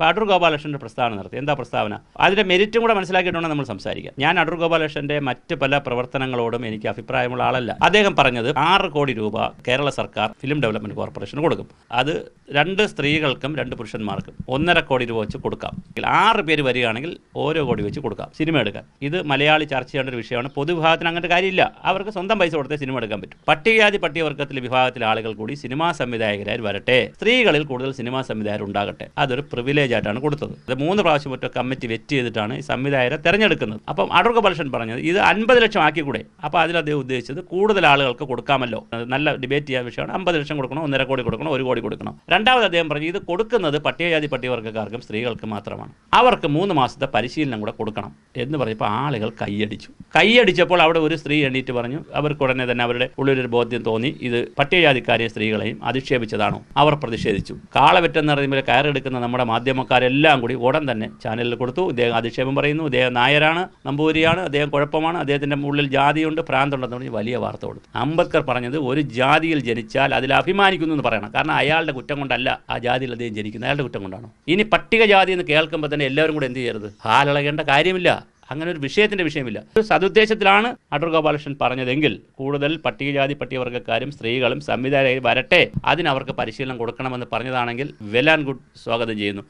അടൂർ ഗോപാലകൃഷ്ണന്റെ പ്രസ്താവന നടത്തി. എന്താ പ്രസ്താവന? അതിന്റെ മെരിറ്റും കൂടെ മനസ്സിലാക്കിയിട്ടാണ് നമ്മൾ സംസാരിക്കാം. ഞാൻ അടൂർ ഗോപാലകൃഷ്ണന്റെ മറ്റ് പല പ്രവർത്തനങ്ങളോടും എനിക്ക് അഭിപ്രായമുള്ള ആളല്ല. അദ്ദേഹം പറഞ്ഞത് ആറ് കോടി രൂപ കേരള സർക്കാർ ഫിലിം ഡെവലപ്മെന്റ് കോർപ്പറേഷന് കൊടുക്കും. അത് രണ്ട് സ്ത്രീകൾക്കും രണ്ട് പുരുഷന്മാർക്കും ഒന്നര കോടി രൂപ വെച്ച് കൊടുക്കാം. ആറ് പേര് വരികയാണെങ്കിൽ ഓരോ കോടി വെച്ച് കൊടുക്കാം. സിനിമ എടുക്കാൻ. ഇത് മലയാളി ചർച്ച ചെയ്യേണ്ട ഒരു വിഷയമാണ്. പൊതുവിഭാഗത്തിന് അങ്ങനത്തെ കാര്യമില്ല. അവർക്ക് സ്വന്തം പൈസ കൊടുത്തേ സിനിമ എടുക്കാൻ പറ്റും. പട്ടികജാതി പട്ടികവർഗത്തിലെ വിഭാഗത്തിലെ ആളുകൾ കൂടി സിനിമാ സംവിധായകരായി വരട്ടെ. സ്ത്രീകളിൽ കൂടുതൽ സിനിമാ സംവിധായകർ ഉണ്ടാകട്ടെ അതൊരു പ്രിവിലേജ് ആയിട്ടാണ് കൊടുത്തത്. ഇത് മൂന്ന് പ്രാവശ്യം ഒറ്റ കമ്മിറ്റി വെറ്റ് ചെയ്തിട്ടാണ് ഈ സംവിധായകരെ തെരഞ്ഞെടുക്കുന്നത്. അപ്പം അടൂർ ഗോപാലകൃഷ്ണൻ പറഞ്ഞത് ഇത് അൻപത് ലക്ഷം ആക്കി ആക്കിക്കൂടെ? അപ്പോൾ അതിൽ അദ്ദേഹം ഉദ്ദേശിച്ചത് കൂടുതൽ ആളുകൾക്ക് കൊടുക്കാമല്ലോ. നല്ല ഡിബേറ്റ് ചെയ്യാൻ വിഷയമാണ്. അമ്പത് ലക്ഷം കൊടുക്കണം ഒന്നര കോടി കൊടുക്കണം ഒരു കോടി കൊടുക്കണം. രണ്ടാമത് അദ്ദേഹം പറഞ്ഞു ഇത് കൊടുക്കുന്നത് പട്ടികജാതി പട്ടികവർഗക്കാർക്കും സ്ത്രീകൾക്കും മാത്രമാണ്. അവർക്ക് മൂന്ന് മാസത്തെ പരിശീലനം കൂടെ കൊടുക്കണം എന്ന് പറഞ്ഞപ്പോൾ ആളുകൾ കൈയടിച്ചു. കൈയടിച്ചപ്പോൾ അവിടെ ഒരു സ്ത്രീ എണീറ്റ് പറഞ്ഞു അവർക്ക് ഉടനെ തന്നെ അവരുടെ ഉള്ളിലൊരു ബോധ്യം തോന്നി ഇത് പട്ടികജാതിക്കാരെയും സ്ത്രീകളെയും അധിക്ഷേപിച്ചതാണോ? അവർ പ്രതിഷേധിച്ചു. കാളവെറ്റെന്ന് പറയുമ്പോൾ കയറെടുക്കുന്ന നമ്മുടെ മാധ്യമക്കാരെല്ലാം കൂടി ഉടൻ തന്നെ ചാനലിൽ കൊടുത്തു. ഇദ്ദേഹം അധിക്ഷേപം പറയുന്നു. ഇദ്ദേഹം നായരാണ് നമ്പൂരിയാണ് അദ്ദേഹം കുഴപ്പമാണ്. അദ്ദേഹത്തിന്റെ ഉള്ളിൽ ജാതിയുണ്ട് ഭ്രാന്തുണ്ടെന്ന് പറഞ്ഞ് വലിയ വാർത്ത കൊടുത്തു. അംബേദ്കർ പറഞ്ഞത് ഒരു ജാതിയിൽ ജനിച്ചാൽ അതിൽ അഭിമാനിക്കുന്നു എന്ന് പറയണം. കാരണം അയാളുടെ കുറ്റം കൊണ്ടല്ല ആ ജാതിയിൽ അദ്ദേഹം ജനിക്കുന്നത്. അയാളുടെ കുറ്റം കൊണ്ടാണ്. ഇനി പട്ടികജാതി എന്ന് കേൾക്കുമ്പോൾ തന്നെ എല്ലാവരും കൂടെ എന്ത് ചെയ്യരുത്? ഹാലിളകേണ്ട കാര്യമില്ല. അങ്ങനെ ഒരു വിഷയത്തിന്റെ വിഷയമില്ല. ഒരു സതുദ്ദേശത്തിലാണ് അടൂർ ഗോപാലകൃഷ്ണൻ പറഞ്ഞതെങ്കിൽ കൂടുതൽ പട്ടികജാതി പട്ടികവർഗക്കാരും സ്ത്രീകളും സംവിധായകരും വരട്ടെ. അതിനവർക്ക് പരിശീലനം കൊടുക്കണമെന്ന് പറഞ്ഞതാണെങ്കിൽ വെൽ ആൻഡ് ഗുഡ് സ്വാഗതം ചെയ്യുന്നു.